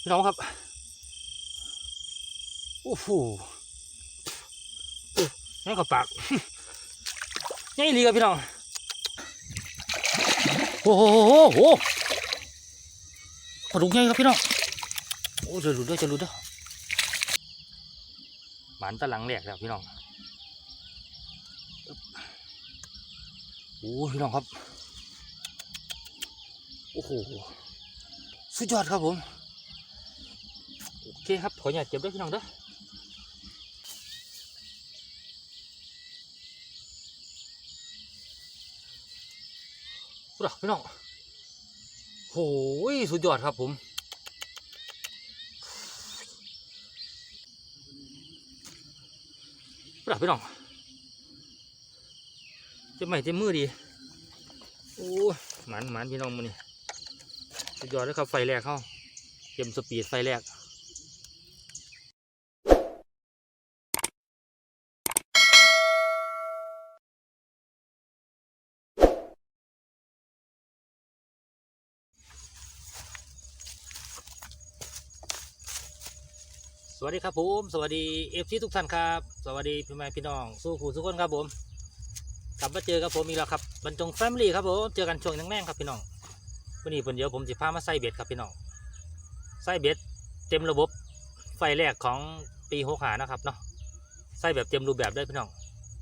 พี่น้องครับ โอ้โหนี่กับปากนี่ลีครับพี่น้องโอ้โหโอ้โหปลาดุกใหญ่ครับพี่น้อง โอ้จะหลุดด้วยจะหลุดด้วยหมันตะหลังแหลกแล้วพี่น้องโอ้พี่น้องครับ โอ้โห สุดยอดครับผม เคครับ ขออย่าตเจ็บด้วยพี่น้องเด้อพี่น้องโอ้ยสุดยอดครับผมพี่น้องจะไม่เต็มมือดี โอ้หมันหมันพี่น้องมือนี่สุดยอดเลยครับไฟแรกเข้าเต็มสปีดไฟแรก วัสดีครับผมสวัสดีเอฟซีทุกท่านครับ สวัสดีพี่แม่พี่น้อง สู้ผู้ทุกคนครับผมกลับมาเจอกับผมอีกแล้วครับบรรจงแฟมิลี่ครับผมเจอกันช่วงนังแรงครับพี่น้องวันนี้ผมเดี๋ยวผมจะพามาใส่เบ็ดครับพี่น้องใส่เบ็ดเต็มระบบไฟแรกของปีหกหานะครับเนาะใส่แบบเต็มรูปแบบได้พี่น้อง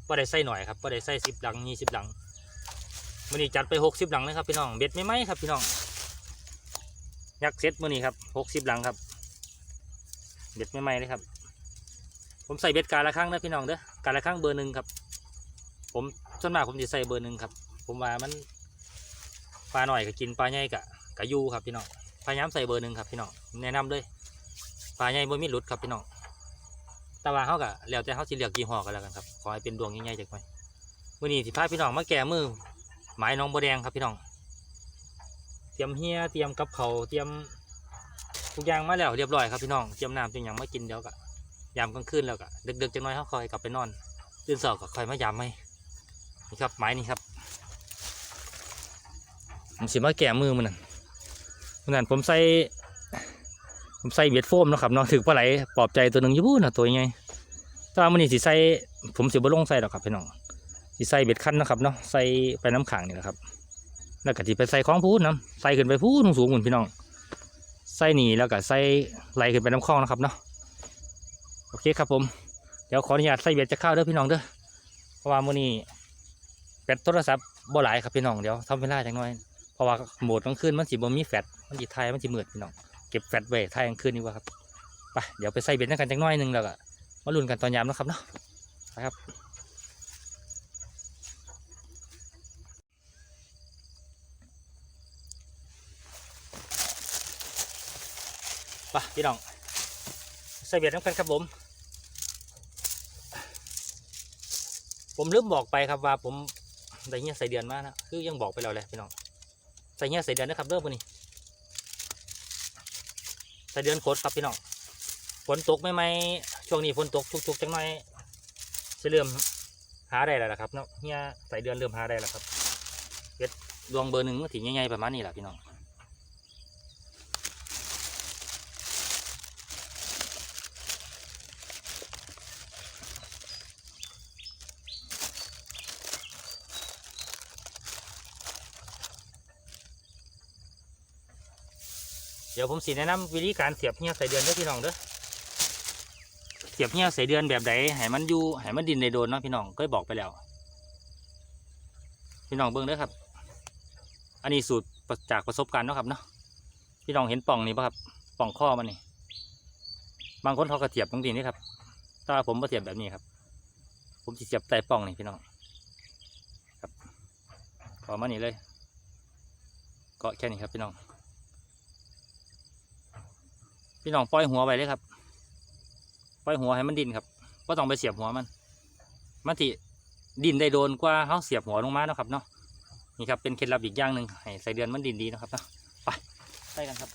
ก็ได้ใส่หน่อยครับก็ได้ใส่สิบหลังยี่สิบหลังวันนี้จัดไปหกสิบหลังเลยครับพี่น้องเบ็ดไม่ไหมครับพี่น้องยักเซ็ตมือนี้ครับหกสิบหลังครับ เบ็ดใหม่ๆเลยครับ ผมใส่เบ็ดการละครั้งนะพี่น้องเด้อการละครั้งเบอร์หนึ่งครับ ผมส่วนมากผมจะใส่เบอร์หนึ่งครับ ผมว่ามันปลาหน่อยก็กินปลาใหญ่กะกะยูครับพี่น้องพยายามใส่เบอร์หนึ่งครับพี่น้องแนะนำเลยปลาใหญ่บ่มีหลุดครับพี่น้องแต่ว่าเขากะแล้วแต่เขาสิเลือกยี่ห้อกันแล้วกันครับขอให้เป็นดวงใหญ่ๆจากไปมื่อนี้สิพาพี่น้องมาแก่มือหมายน้องบัวแดงครับพี่น้อง เตรียมเฮียเตรียมกับเขาเตรียม ทุกอย่างมาแล้วเรียบร้อยครับพี่น้องเตรียมน้ำเตรียมหยังมากินเดี๋ยวกะยามกลางคืนแล้วกะดึกๆจังน้อยเขาคอยกลับไปนอนตื่นสอบก็คอยมายามไหมนี่ครับไม้นี่ครับผมสิมาแก่มือมันนั่นมันนั่นผมใส่ผมใส่เบ็ดโฟมนะครับเนาะถือปลาไหลปลอบใจตัวหนึ่งยูบูนะตัวยังไงแต่ว่ามันนี่สิใส่ผมสิบ่ลงใส่ดอกครับพี่น้องสิใส่เบ็ดคันนะครับเนาะใส่ไปน้ำขังนี่แหละครับแล้วก็สิไปใส่ของพูดน้ำใส่ขึ้นไปพูดสูงๆหุ่นพี่น้อง ไส้หนีแล้วก็ไส้ไหลขึ้นไปน้ำคลองนะครับเนาะโอเคครับผมเดี๋ยวขออนุญาตใส่เบ็ดจะเข้าเด้อพี่น้องเด้อเพราะว่ามื้อนี้แบตโทรศัพท์บ่หลายครับพี่น้องเดี๋ยวทำเวลาจังหน่อยเพราะว่าโหมดกลางคืนมันสิบ่มีแฟลชมันสิถ่ายมันสิมืดพี่น้องเก็บแฟลชไว้ถ่ายกลางคืนดีกว่าครับไปเดี๋ยวไปใส่เบ็ดกันจังหน่อยหนึงแล้วก็มาลุ้นกันตอนยามนะครับเนาะไปครับ ไปพี่น้องใส่เบ็ดน้ำกันครับผม ผมลืมบอกไปครับว่าผมได้เงี้ยใส่เดือนมานะคือยังบอกไปแล้วแหละพี่น้องใส่เงี้ยใส่เดือนนะครับเริ่มวันนี้ใส่เดือนโคตรครับพี่น้องฝนตกไม่ไหมช่วงนี้ฝนตกชุกๆจังหน่อยจะเริ่มหาได้แล้วละครับเนาะเงี้ยใส่เดือนเริ่มหาได้แล้วครับเบ็ดดวงเบอร์หนึ่งก็ถึงใหญ่ๆประมาณนี้แหละพี่น้อง เดี๋ยวผมสิแนะนำวิธีการเสียบเหี้ยใส่เดือนเด้อพี่น้องเด้อเสียบเหี้ยใส่เดือนแบบใดให้มันอยู่ให้มันดินในโดนเนาะพี่น้องก็บอกไปแล้ว พี่น้องเบิ่งเด้อครับ อันนี้สูตรจากประสบการณ์เนาะครับเนาะพี่น้องเห็นป่องนี่ป่ะครับป่องข้อมันนี่บางคนเขาก็เสียบตรงนี้นี่ครับถ้าผมมาเสียบแบบนี้ครับ ผมจะเสียบใต้ป่องนี่พี่น้องครับขอมานี่เลยเกาะแค่นี้ครับพี่น้อง พี่น้องปล่อยหัวไปเลยครับ ปล่อยหัวให้มันดินครับก็ต้องไปเสียบหัวมัน มันที่ดินได้โดนกว่าเขาเสียบหัวลงมาเนาะครับเนาะนี่ครับเป็นเคล็ดลับอีกอย่างหนึ่งให้ใส่เดือนมันดินดีนะครับเนาะไปไปกันครับ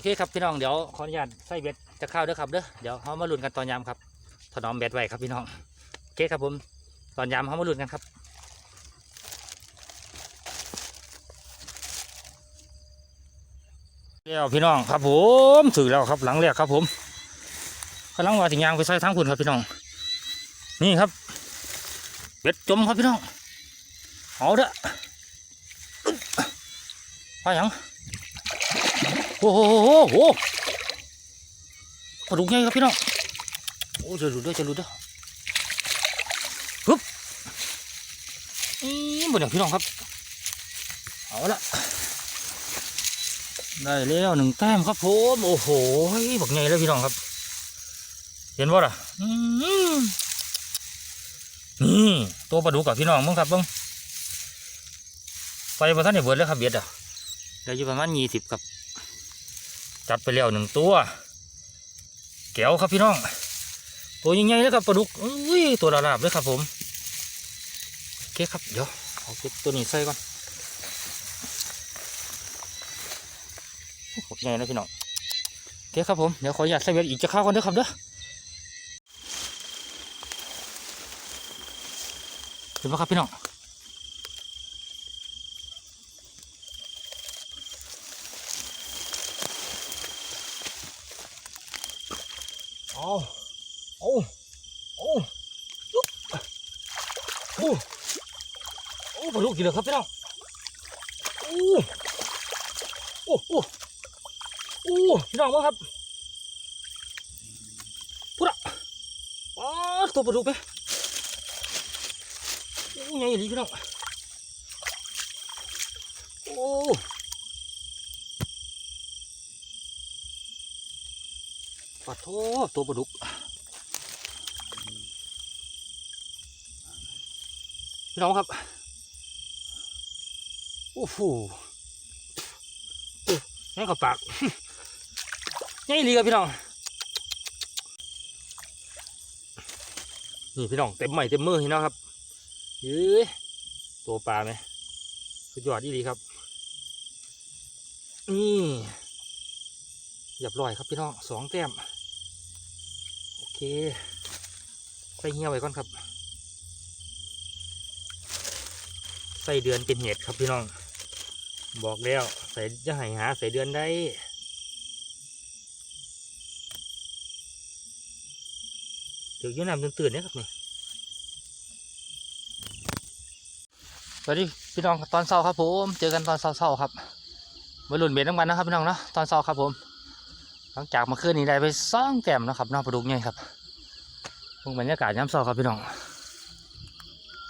อเคครับพี่น้องเดี๋ยวขออนุญาตใส่เบ็ดจะเข้าเด้อครับเด้อเดี๋ยวเขามาลุ้นกันตอนยามครับถนอมเบ็ดไว้ครับพี่น้องโอเคครับผมตอนยามเขามาลุ้นกันครับแล้วพี่น้องครับผมถือแล้วครับหลังแรกครับผมกำลังว่าถึงยางไปใส่ทั้งคุณครับพี่น้อง นี่ครับ เบ็ดจมครับพี่น้องเอาเด้อไปยัง โอ้โหโอ้โหปลาดุกใหญ่ครับพี่น้องโอ้จะหลุดด้วยจะหลุดด้วยปึ๊บนี่หมดอย่างพี่น้องครับ เอาละได้แล้วหนึ่งแต้มครับผมโอ้โหบักใหญ่แล้วพี่น้องครับ เห็นว่ล่ะนี่ตัวปลาดุกกับพี่น้องมึงครับมึงไปประทันในเบิดแล้วครับเบียดอะได้อยู่ประมาณยี่สิบครับ จัดไปแล้วหนึ่งตัวแก้วครับพี่น้อง ตัวใหญ่ๆเลยครับปลาดุกอุ้ยตัวละลาบเลยครับผมโอเคครับเดี๋ยวเอาเก็บตัวนี้ใส่ก่อนโอ้โหใหญ่นะพี่น้องโอเคครับผมเดี๋ยวขออนุญาตใส่เบ็ดอีกจะเข้ากันเด้อครับเด้อเห็นไหมครับพี่น้อง เอาเอาเอาลุกโอ้โอ้ปลาลู กี่เหลือครับพี่น้องโอ้โอ้โอ้โอ้พี่น้องมั้งครับพุทธะอ๋อตัวปลาลูกไปโอ้ใหญ่ดีพี่น้องโอ้ปลาโทตัวปลาดุกพี่น้องครับ โอ้โหโอ้นี่กับปากใหญ่ดีครับพี่น้อง นี่พี่น้องเต็มใหม่เต็มมือเห็นนะครับเฮ้ยตัวปลาไหมสุดยอดดีครับ นี่เรียบร้อยครับพี่น้องสองแต้ม โอเคใส่เหี้ยไว้ก่อนครับ ใส่เดือนเป็นเหตุครับพี่น้อง บอกแล้วใส่จะให้หาใส่เดือนได้เดี๋ยวยืนน้ำตื่นๆเนี่ยครับนี่สวัสดีพี่น้องตอนเช้าครับผมเจอกันตอนเช้าๆครับมาหลุนเบ็ดน้ำมันนะครับพี่น้องเนาะตอนเช้าครับผม หลังจากมาคืนนี้ได้ไปสองแต้มนะครับนอกปลาดุกเนี่ยครับพวกบรรยากาศย้ำเช้าครับพี่น้อง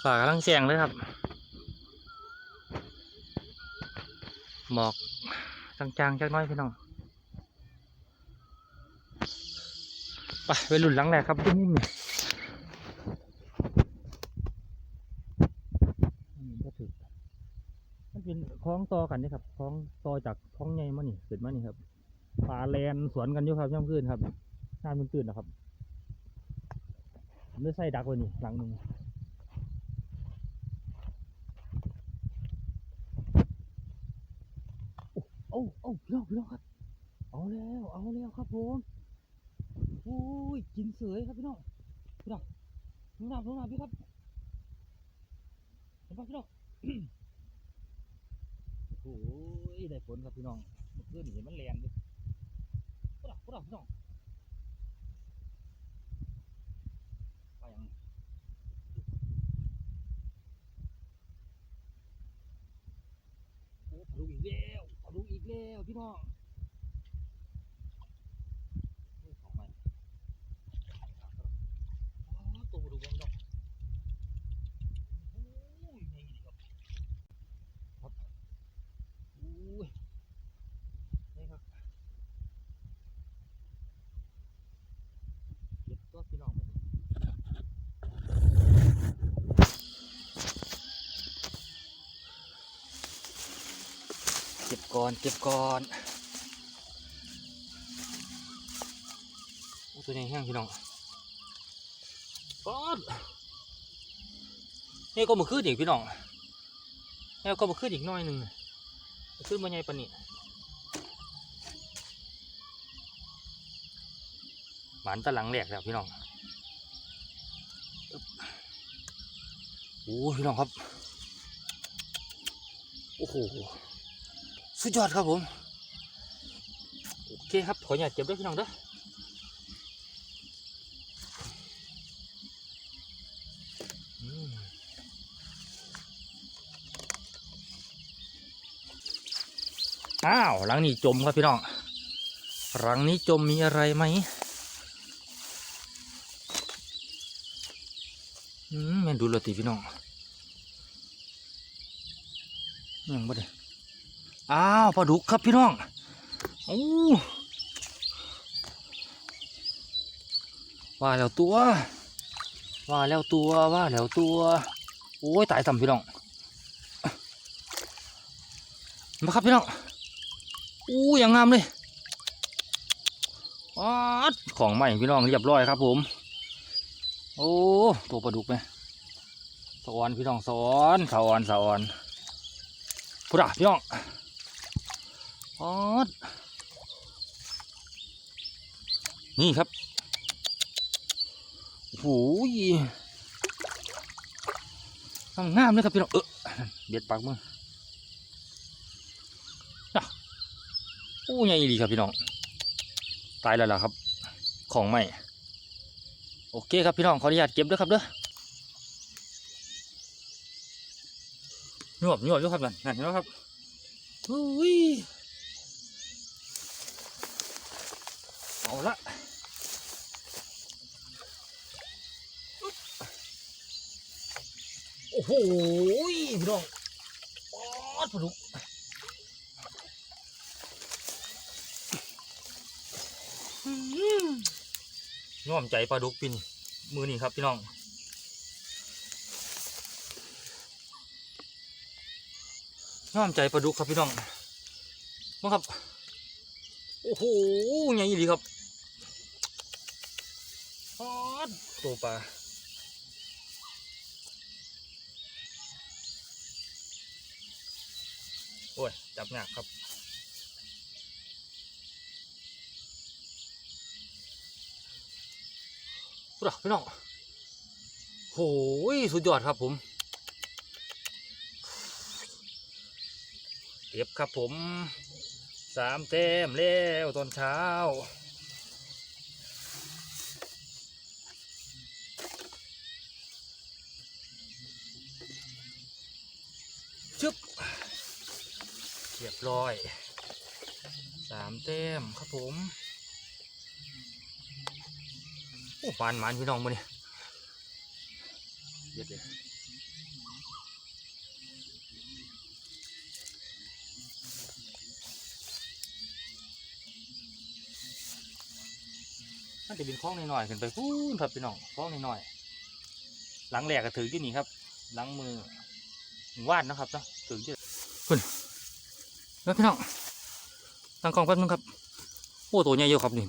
ฝากำลังแจงเลยครับ หมอกจางๆจักน้อยพี่น้องไปไปหลุนหลังแรกครับที่นี่นี่อันนี้ก็ถือมันเป็นคล้องต่อกันนี่ครับคล้องต่อจากคล้องใหญ่มานี่เกิดมานี่ครับปลาแลนสวนกันอยู่ครับย่ำขึ้นครับน้ำมันตื่นนะครับผมได้ใส่ดักว้นี่หลังหนึ่ง อ้โอ้พี่น้องพี่น้องครับ เอาแล้วเอาแล้วครับผมโอ้ยกินเสยครับพี่น้องพี่น้องลงน้ำลงน้ำพี่ครับเห็นปะพี่น้องโอ้ยได้ผลครับพี่น้องเมื่อคืนนี่เห็นมันแรงดิพี่น้องพี่น้องพี่น้องไปยังโอ้ปลาดุกอีกแล้วปลาดุกอีก แล้วพี่น้อง โอ้ยของใหม่อ๋อตัวดูกันดอกโอ้ยนี่ดีครับครับโอ้ยนี่ครับเก็บตัวพี่น้องไป เก็บก่อนเก็บก่อนโอ้ตัวใหญ่แห้งพี่น้องป๊อดนี่ก็มาขึ้นอีกพี่น้องนี่ก็มาขึ้นอีกน้อยหนึ่งขึ้นมาใหญ่ปานนี้หมันตะหลังแหลกแล้วพี่น้องอึ๊บโอ้พี่น้องครับ โอ้โห สุดยอดครับผม โอเคครับ ขออย่าตเก็บด้วยพี่น้องเด้ออ้าวหลังนี้จมครับพี่น้องหลังนี้จมมีอะไรไหมอืมแม่ดูเลยติพี่น้องยังบ่ได้ อ้าวปลาดุกครับพี่น้องโอ้ว่าแล้วตัว ว่าแล้วตัวว่าแล้วตัวโอ้ยตายต่ำพี่น้องมาครับพี่น้องอู้ยังงามเลยอดของใหม่พี่น้องเรียบร้อยครับผม โอ้ตัวปลาดุกไหมสอนพี่น้องสอนสอนสอนพุดาพี่น้อง ออดนี่ครับโอ้โหงามเลยครับพี่น้องเออเด็ดปากมืออะโอ้ใหญ่ดีครับพี่น้อง ตายแล้วล่ะครับ ของใหม่ โอเคครับพี่น้องขออนุญาตเก็บด้วยครับเด้อหยวบหยวบอยู่ครับนั่นนั่นเห็นไหมครับอุ้ย เอาละโอ้โหพี่น้องปอดปลาดุกง่อมใจปลาดุกปินมือนี่ครับพี่น้องง่อมใจปลาดุกครับพี่น้องมาครับ โอ้โหใหญ่ดีครับ ปอดตัวปลาโอ้ย จับหนักครับพุดพี่น้องโหยสุดยอดครับผมเก็บครับผมสามเต็มแล้วตอนเช้า ชึบ เรียบร้อยสามเต็มครับผมโอ้ปานหมันพี่น้องมาเนี่ยเด็ดเลยมันจะเป็นคล้องหน่อยๆขึ้นไปพูนครับพี่น้องคล้องหน่อยๆหลังแหลกก็ถือที่นี่ครับหลังมือวาดนะครับเนาะถือที่คุณ แล้วพี่น้องตั้งกล้องแป๊บนึงครับ โอ้ตัวใหญ่เยอะครับนี่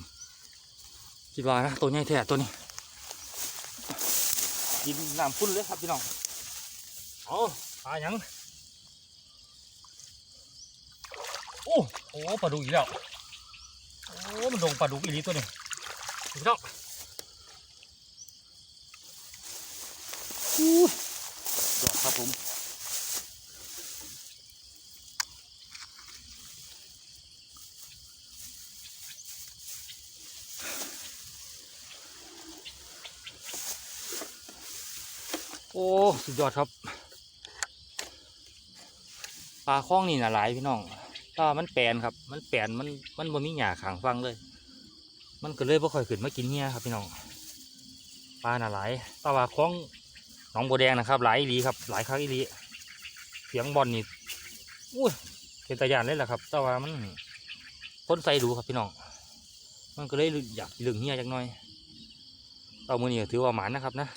คิดว่านะตัวใหญ่แท้ตัวนี้กินน้ำพุ่นเลยครับพี่น้องเอาปลาหยังโอ้โอ้ปลาดุกอีกแล้วโอ้มันลงปลาดุกอีกตัวนี้พี่น้องอู้ดอกครับผม อ้สุดยอดครับปลาคล้องนี่นะหลายพี่น้องถ้ามันแปลนครับ มันแปลนมันมันบ่มีหญ้าขางฟังเลย มันก็เลยบ่ค่อยขึ้นมากินเหี้ยครับพี่น้องปลาหน่ะหลายแตว่าคล้องหนองบัวแดงนะครับหลายอีหลีครับ หลายครั้งอีหลีเสียงบอลนี่อุ้ยเป็นตายานเลยแหละครับแต่ว่ามันคนใส่ดูครับพี่น้องมันก็เลยอยากลึงเหี้ยจักหน่อยเอามือนี่ถือว่าหมานนะครับนะ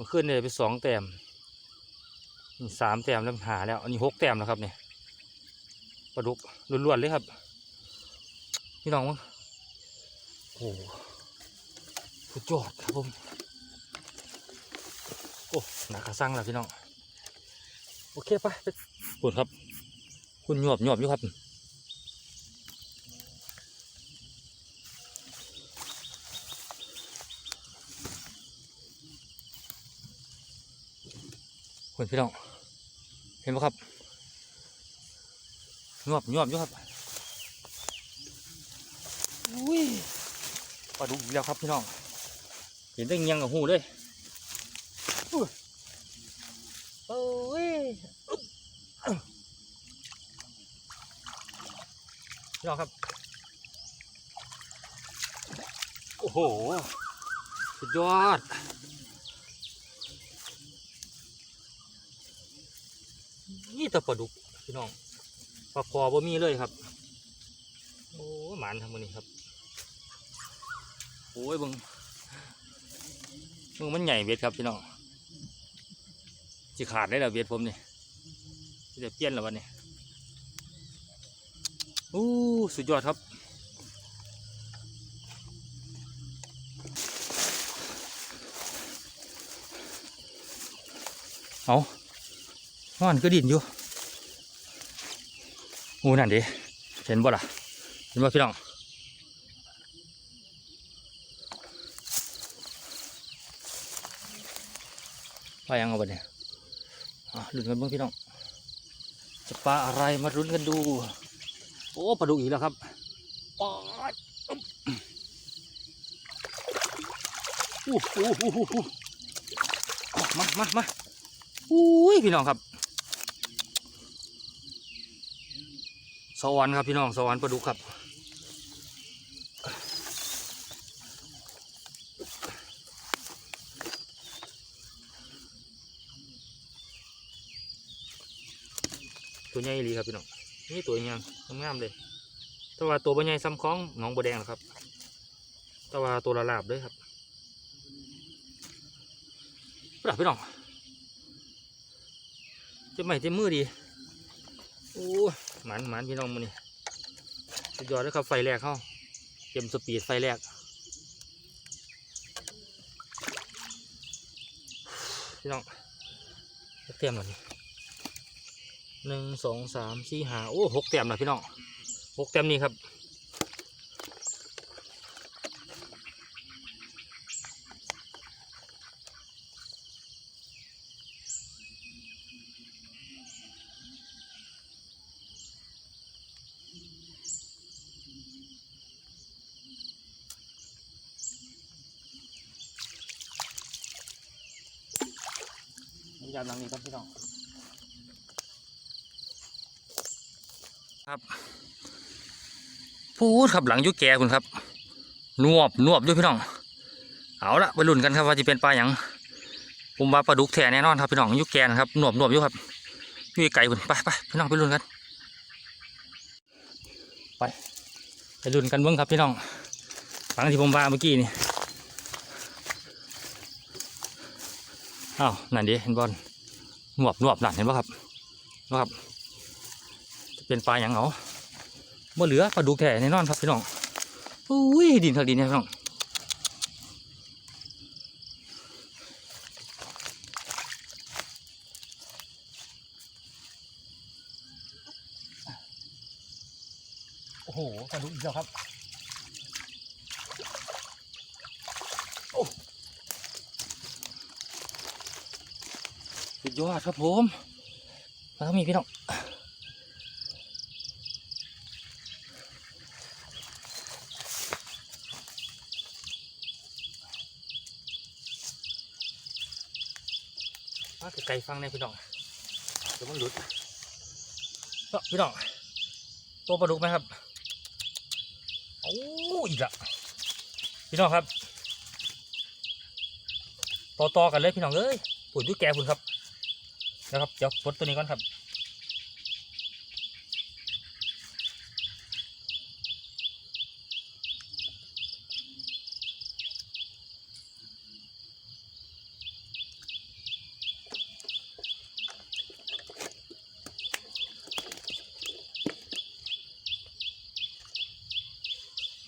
มันขึ้นเลยไปสองแต้มสามแต้มแล้วหาแล้ว อันนี้หกแต้มแล้วครับเนี่ยปลาดุกล้วนๆเลยครับพี่น้องมั้งโอ้โหสุดยอดครับผมโอ้หนักกระซังแล้วพี่น้อง โอเคไปไปวดครับ คุณหยวบหยวบอยู่ครับ คุณพี่น้อง เห็นไหมครับงวบงวบอยู่ครับอุ้ยปลาดุกอีกแล้วครับพี่น้อง เห็นได้เงียงกับหูเลยอุ้ยโอ้ยพี่น้องครับ โอ้โห สุดยอด แต่ปลาดุกพี่น้องปลาคอบ่มีเลยครับ โอ้หมานทำมันนี้ครับ โอ้ยบึงมึงมันใหญ่เบ็ดครับพี่น้องจะขาดได้แล้วเบ็ดผมนี่เดี๋ยวเปลี่ยนแล้ววันนี้อู้สุดยอดครับเอาหมันก็ดินอยู่ โอ้นั่นดิเห็นบ่ล่ะเห็นบ่พี่น้องปลายังเอาไปเนี่ยอะลุ้นกันบ้างพี่น้อง จะปลาอะไรมาลุ้นกันดู โอ้ปลาดุกอีกแล้วครับปอดอู้หูหูหูมามามาอุ้ยพี่น้องครับ สวรรค์ครับพี่น้องสวรรค์ปลาดุกครับ ตัวใหญ่อีหลีครับพี่น้องนี่ตัวยังงามเลยแต่ว่าตัวบใหญ่ซ้ำคล้องหนองบัวแดงหรอกครับแต่ว่าตัวละลาบเลยครับปรับพี่น้องจะใหม่เจะมือดีโอ้ หมันหมันพี่น้องมันนี่สุดยอดเลยครับไฟแรกเข้าเต็มสปีดไฟแรกพี่น้องเต็มหน่อยนี่หนึ่งสองสามสี่ห้าโอ้หกเต็มนะพี่น้องหกเต็มนี่ครับ นี้ครับพี่น้องพูดครับหลังยุแกคุณครับนวบนวบด้วยพี่น้อง เอาละไปลุ้นกันครับว่าจะเป็นปลาอย่างผมว่าปลาดุกแท้แน่นอนครับพี่น้องยุแกนะครับนวบนวบอยู่ครับยู่ไก่คุณไปไปพี่น้องไปลุ้นกัน ไปไปลุ้นกันเบิ้งครับพี่น้องหลังที่ผมว่าเมื่อกี้นี่อ้าวนั่นดิเห็นบอล นวบนวบนั่นเห็นปะครับปะครับจะเป็นปลาอย่างเหรอบ่เหลือปลาดุกแท้แน่นอนครับพี่น้องอุ้ยดินครับดินครับพี่น้องโอ้โหปลาดุกอีกแล้วครับโอ้สุด ยอดครับผมมาทางนี้พี่น้องมาไกลฟังในอยพี่น้องเดี๋ยวมันหลุดพี่น้องตัวปลาดุกไหมครับโอ้อีกละพี่น้องครับ ต่อๆกันเลยพี่น้องเอ้ยปุ่นอยุแกปุ่นครับ นะครับเดี๋ยวปลดตัวนี้ก่อนครับ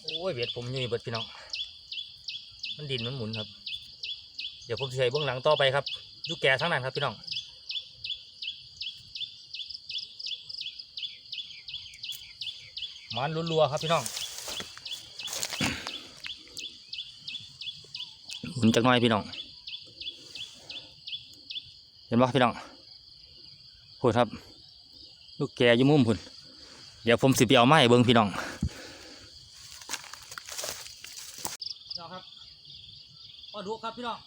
โอ้ยเบียดผมอยี่เบิดพี่น้อง มันดินมันหมุนครับ เดี๋ยวผมจะใช้เบื้องหลังต่อไปครับยุแก่ทั้งนั้นครับพี่น้อง มันรัวๆครับพี่น้องหมุนจักหน่อยพี่น้อง เห็นปะพี่น้องพูดครับ ลูกแกอยู่มุมพุ่นเดี๋ยวผมสิไปเอาไม้เบิ้งพี่น้องพี่น้องครับปลาดุกครับพี่น้อง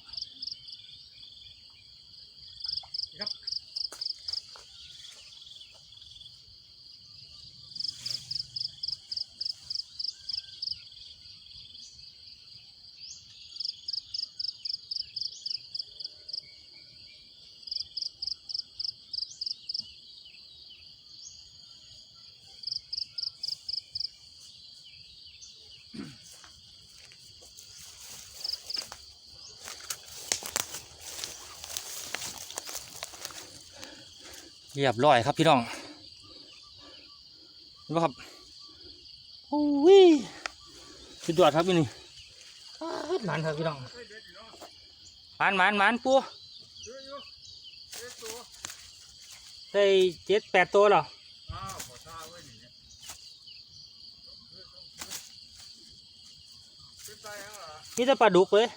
เรียบร้อยครับพี่น้องเห็นไหมครับโอ้ยสุดยอดครับพี่นี่อ้หมันครับพี่น้องหมันหมันหมันปูได้เจ็ดแปดตัวเหรอนี่จะปลาดุกเลย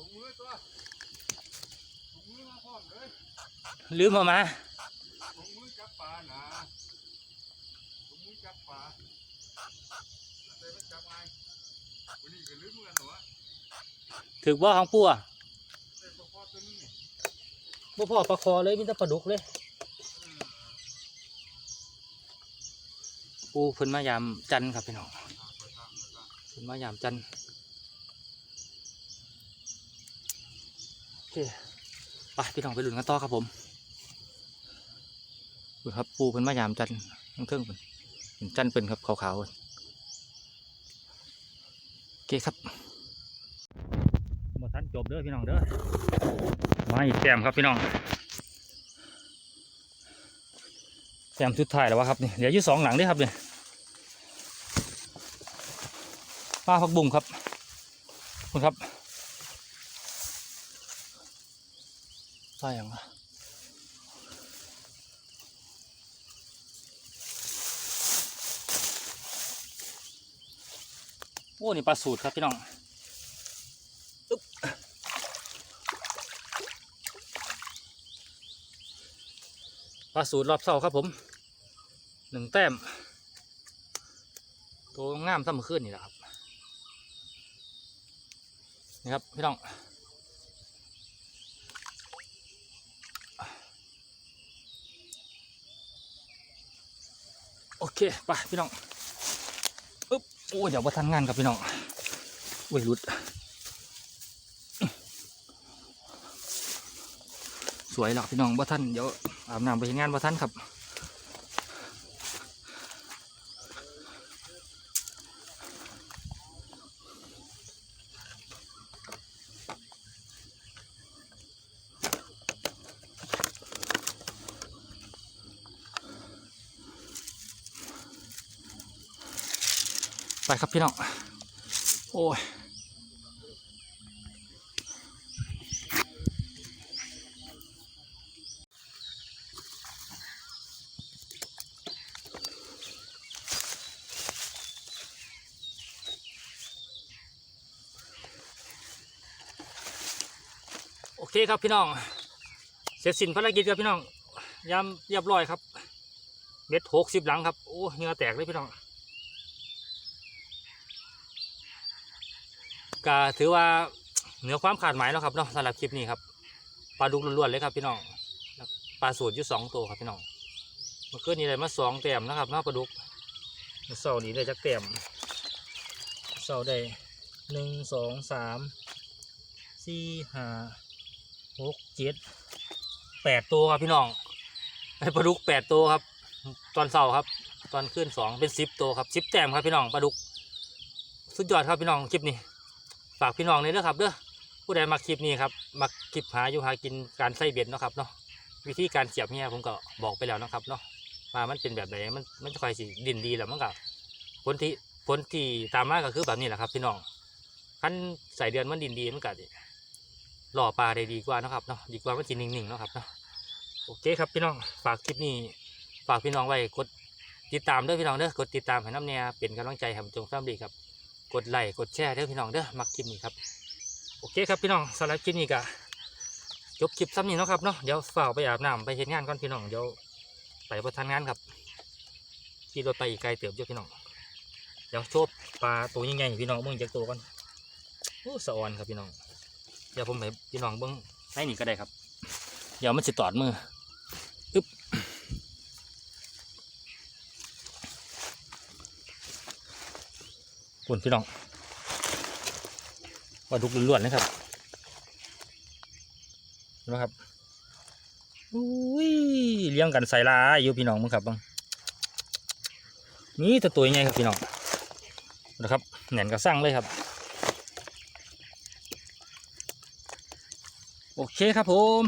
ถุงมือตัวถุงมือมาพร้อมเลยลืมเอามาถุงมือจับปลาหนาถุงมือจับปลาแต่มันจับไงวันนี้ก็ลืมเหมือนกันหนูอะถือว่าของปูอะแต่พอพอตัวนี้นี่บ่พอปลาคอเลยมีแต่ปลาดุกเลย ปูเพิ่นมายามจันทร์ครับพี่น้องเพิ่นมายามจันทร์โอ เคไปพี่น้องไปลุ้นกันต่อครับผมดูครับปูเพิ่นมายามจันทร์ทั้งเทิงเพิ่นเห็นจันทร์เพิ่นครับขาวๆโอเคครับมาทันจบเด้อพี่น้องเด้อมาอีกแต้มครับพี่น้องแซมสุดท้ายแล้ววะครับนี่เหลืออยู่สองหลังด้วยครับเนี่ยป้าพักบุ้งครับคุณครับ ใช่ยังวะโอ้นี่ปลาสูตรครับพี่น้องอึ๊บปลาสูตรรอบเสาครับผมหนึ่งแต้ม ตัวงามซ้ำขึ้นนี่แหละครับ นี่ครับ พี่น้อง โอเคไปพี่น้องปึ๊บโอ้เดี๋ยวมาทันงานครับพี่น้องโอ้ยหลุด สวยหรอกพี่น้องบ่ท่านเดี๋ยวอาบน้ำไปเห็นงานบ่ท่านครับ ไปครับพี่น้อง โอ้ยโอเคครับพี่น้อง เสร็จสิ้นภารกิจครับพี่น้องยำเรียบร้อยครับเม็ดหกสิบหลังครับ โอ้เหงื่อแตกเลยพี่น้อง ก็ถือว่าเหนือความคาดหมายแล้วครับเนาะสำหรับคลิปนี้ครับปลาดุกล้วนๆเลยครับพี่น้องปลาสูตรอยู่สองตัวครับพี่น้องเมื่อคืนนี้ได้มาสองแต้มนะครับเนาะปลาดุกเสาร์นี้ได้จักแต้มเสาร์ได้หนึ่งสองสามสี่ห้าหกเจ็ดแปดตัวครับพี่น้องได้ปลาดุกแปดตัวครับ ตอนเสาร์ครับ ตอนขึ้นสองเป็นสิบตัวครับสิบแต้มครับพี่น้องปลาดุก สุดยอดครับพี่น้องคลิปนี้ ฝากพี่น้องเลยเด้อครับเด้อผู้ใดมาคลิปนี้ครับมาคลิปหาอยู่หากินการใส่เบ็ดเนาะครับเนาะวิธีการเสียบเนี่ยผมก็บอกไปแล้วนะครับเนาะว่ามันเป็นแบบไหนมันมันจะคอยสิดินดีแล้วมันก็ผลที่ผลที่ตามมาก็คือแบบนี้แหละครับ พี่น้องขั้นใส่เดือนมันดินดีมันก็หล่อปลาได้ดีกว่านะครับเนาะดีกว่ามันจีนิ่งๆเนาะครับเนาะโอเคครับพี่น้องฝากคลิปนี้ฝากพี่น้องไว้กดติดตามด้อพี่น้องเด้อกดติดตามให้น้ำเนี่ยเป็นกำลังใจให้ผมจงซ้ำดีครับ กดไลค์กดแชร์เด้อพี่น้องเด้อมักคลิปนี้ครับโอเคครับพี่น้องสำหรับคลิปนี้ก็จบคลิปซ้ำนี้เนาะครับเนาะเดี๋ยวฝ่าไปอาบน้ำไปเฮ็ดงานก่อนพี่น้องเดี๋ยวไปประทานงานครับขี่รถไปอีกไกลเติบอยู่พี่น้องเดี๋ยวโชว์ปลาตัวใหญ่ๆให้พี่น้องเบิ่งจากตัวก่อนโอ้สะออนครับพี่น้องเดี๋ยวผมให้พี่น้องเบิ่งให้นี่ก็ได้ครับ เดี๋ยวมันจะตอดมือ ปุ่นพี่น้องปลาดุกล้วนๆนะครับเห็นไหมครับอุ้ยเลี้ยงกันใส่ลายอยู่พี่น้องมึงครับบังนี่ตัวตัวใหญ่ครับพี่น้องนะครับแหน่นกระสั่งเลยครับ โอเคครับผม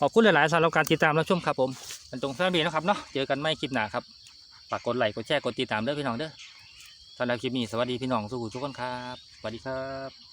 ขอบคุณหลาย ๆสำหรับการติดตามรับชมครับผมเป็นตรงแฟนบีนะครับเนาะเจอกันไม่คลิปหนาครับฝากกดไลค์กดแชร์กดติดตามเด้อพี่น้องเด้อ สำหรับคลิปนี้สวัสดีพี่น้องสุขุทุกคนครับสวัสดีครับ